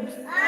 Thanks.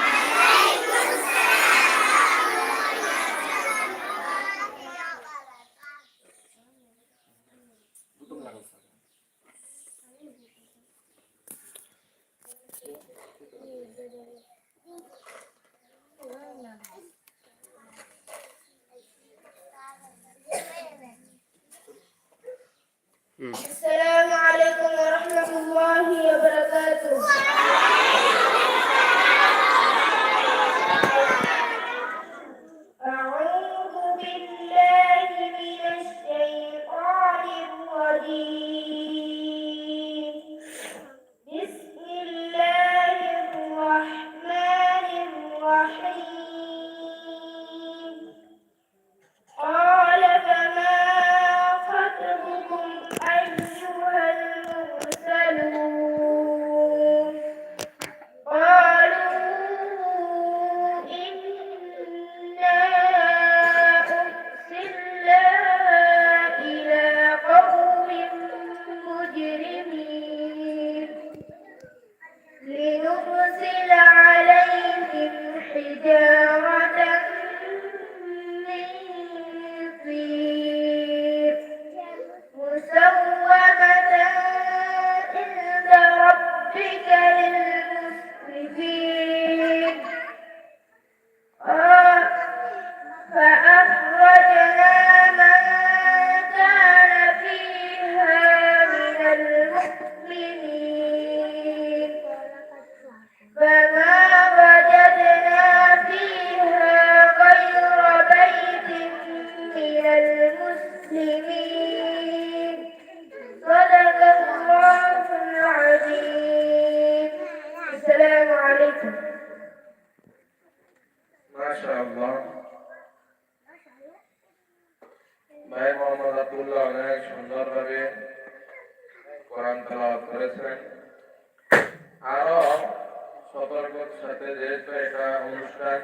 সতর্কতার সাথে যেহেতু এটা অনুষ্ঠান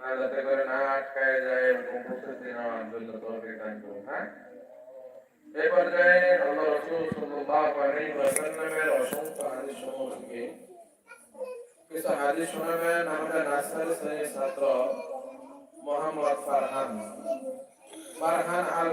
না যাতে করে না আটকায় যায় এরকম প্রস্তুতি নেওয়ার জন্য তৌফিক দান করুন হ্যাঁ এই পর্যায়ে আল্লাহ রসুল সাল্লাল্লাহু আলাইহি ওয়াসাল্লামের অসংখ্য হাদিস সমূহ থেকে কিছু হাদিস শোনাবেন আমাদের নার্সারি শ্রেণির ছাত্র মোহাম্মদ ফারহান ফারহান আল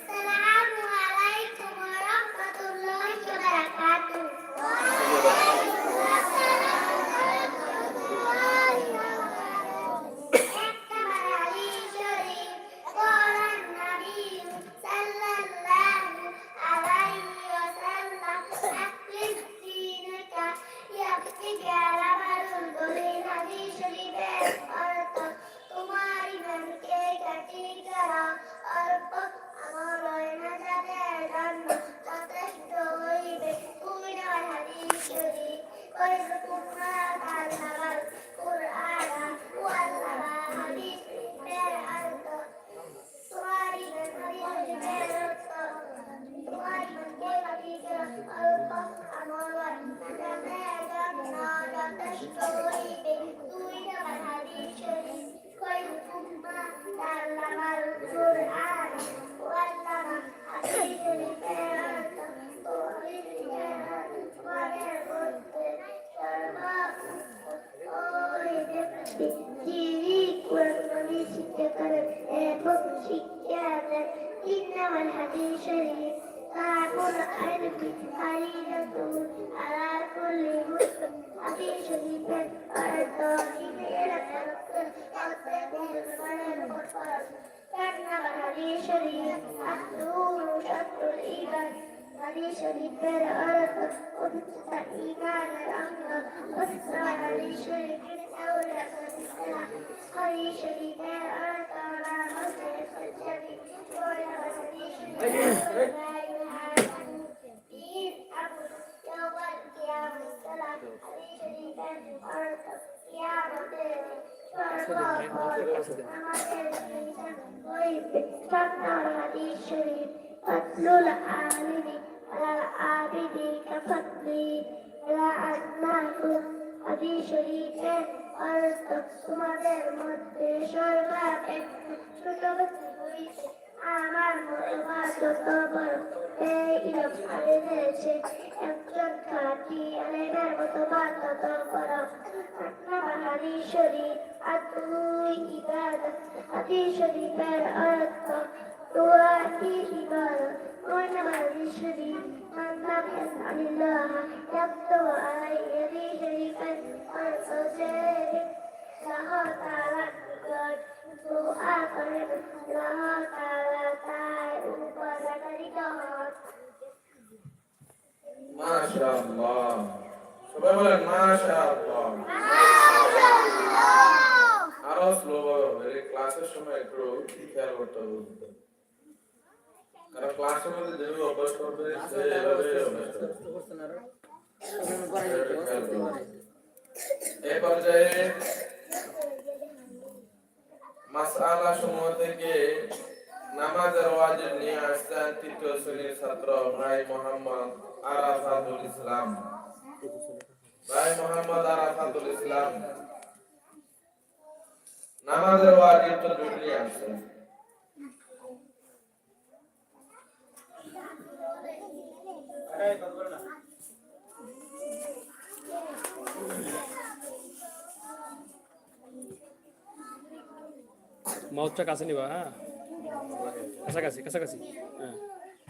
থেকে আলামারুল গভীর হাদিস শরীফের ديني والمني ستة قدم بكم شكادا إنما الحديث شريف طعم العلم علينا الطول على كل مسلم عظيم شريفا والدارين إلى الأرض أقدم الصنم والفرس إنما الحديث شريف أخذوه شطر الإيمان علي شريف بلا أرض قدس الإيمان الأمر واسمع علي شريف فضل العالم على العابد كفضل على أدناكم حديث شريف অর্থ তোমাদের মধ্যে সর্বাপে ছোট ব্যক্তি হইছে আমার মহিমা যত বড় এই ইলম আলেমেছে একজন খাটি আলেমের মতো বা তত বড় হাদি শরীফ আতুই ইবাদত হাদি শরীফের অর্থ তোয়াটি ইবাদত وإنما هذه الشريف من لم يسأل الله يكتب عليه هذه شريفا والفجر لها تعالى دعاء قريب لها تعالى تعالى وبركاته মাশাআল্লাহ সবাই বলেন মাশাআল্লাহ। আরও স্লো হবে ক্লাসের সময় একটু খেয়াল করতে হবে। কারণ ক্লাসের মধ্যে যেভাবে অভ্যাস করবে সেভাবে অভ্যাস করবে। এই পর্যায়ে মাসআলা সমূহ থেকে নামাজের ওয়াজিব নিয়ে আসছেন তৃতীয় শ্রেণির ছাত্র ভাই মোহাম্মদ আরাফাতুল ইসলাম। ভাই মোহাম্মদ আরাফাতুল ইসলাম। নামাজের ওয়াজিব তো দুটি আসছেন মাউথটা কাছে নিবা হ্যাঁ? কাছাকাছি কাছাকাছি। হ্যাঁ।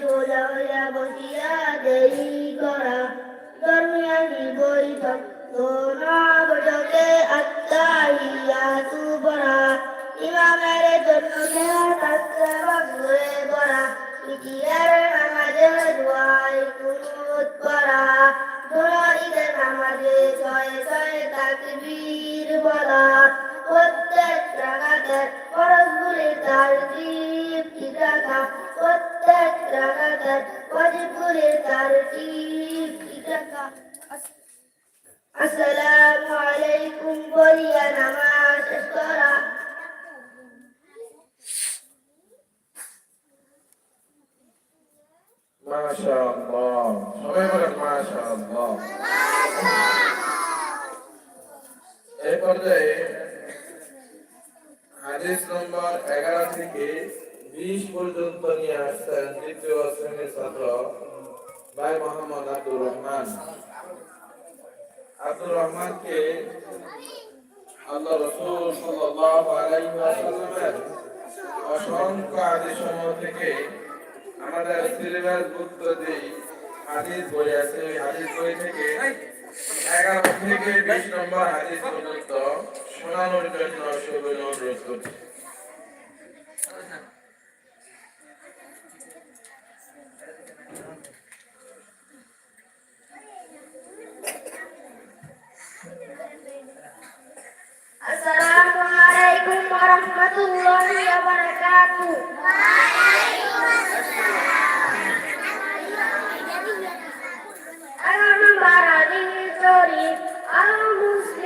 সোজা হইয়া বসিয়া দেরি করা। দরমিয়ানি বৈঠক দোনা বৈঠকে আত্মাহিয়া তু ইমামের জন্য দেওয়া থাকতে বাগুয়ে পড়া ইতিহার নামাজে দোয়াই কুনুত পড়া দোয়া ঈদের নামাজে ছয় ছয় তাকবীর বলা। প্রত্যেক রাগাতের ফরজগুলির তারতিব ঠিক রাখা প্রত্যেক রাগাতের ওয়াজিবগুলির তারতিব রাখা আসসালামু আলাইকুম, বলিয়া নামাজ শেষ করা মাশাআল্লাহ। সবাই বলেন মাশাআল্লাহ। এই পর্যায়ে হাদিস নম্বর এগারো থেকে বিশ পর্যন্ত নিয়ে আসছেন দ্বিতীয় শ্রেণির ছাত্র ভাই মোহাম্মদ আব্দুর রহমান আব্দুর রহমানকে আল্লাহ রসুল সাল্লাল্লাহু অসংখ্য সমূহ থেকে আমাদের সিলেবাস ভুক্ত যে হাদিস বই আছে হাদিস বই থেকে এগারো থেকে বিশ নম্বর হাদিস পর্যন্ত শোনানোর জন্য সবাই অনুরোধ করছি। Assalamualaikum warahmatullahi wabarakatuh. Waalaikumsalam. Alhamdulillah. Alhamdulillah. Alhamdulillah.